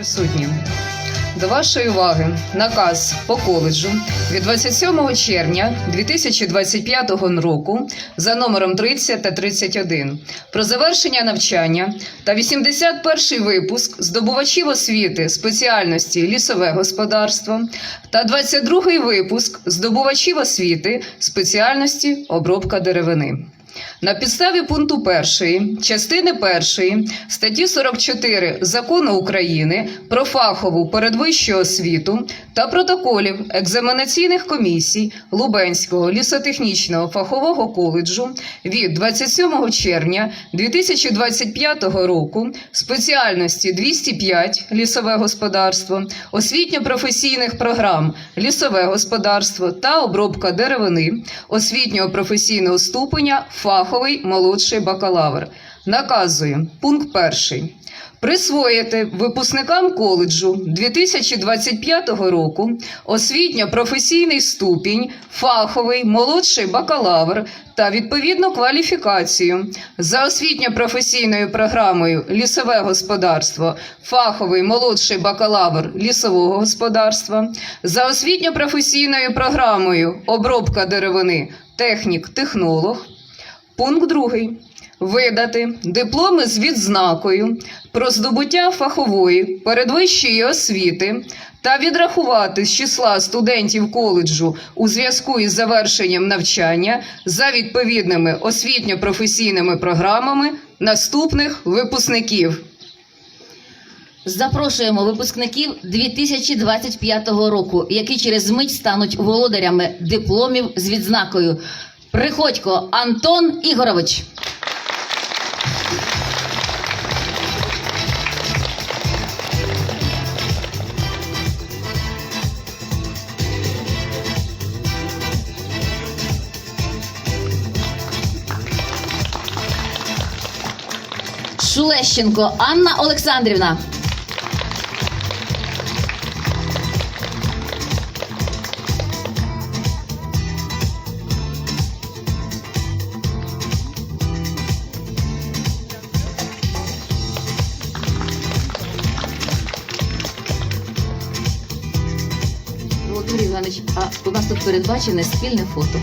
Присутні. До вашої уваги наказ по коледжу від 27 червня 2025 року за номером 30 та 31 про завершення навчання та 81-й випуск здобувачів освіти спеціальності лісове господарство та 22-й випуск здобувачів освіти спеціальності обробка деревини. На підставі пункту 1 частини 1 статті 44 Закону України про фахову передвищу освіту та протоколів екзаменаційних комісій Лубенського лісотехнічного фахового коледжу від 27 червня 2025 року спеціальності 205 лісове господарство, освітньо-професійних програм лісове господарство та обробка деревини, освітнього професійного ступеня фаховий молодший бакалавр. Наказує пункт перший. Присвоїти випускникам коледжу 2025 року освітньо-професійний ступінь, фаховий молодший бакалавр та відповідну кваліфікацію за освітньо-професійною програмою Лісове господарство, фаховий молодший бакалавр лісового господарства, за освітньо-професійною програмою Обробка деревини, технік-технолог. Пункт другий. Видати дипломи з відзнакою про здобуття фахової передвищої освіти та відрахувати з числа студентів коледжу у зв'язку із завершенням навчання за відповідними освітньо-професійними програмами наступних випускників. Запрошуємо випускників 2025 року, які через мить стануть володарями дипломів з відзнакою. Приходько Антон Ігорович. Шулещенко Анна Олександрівна. Володимир Іванович, а у нас тут передбачене спільне фото.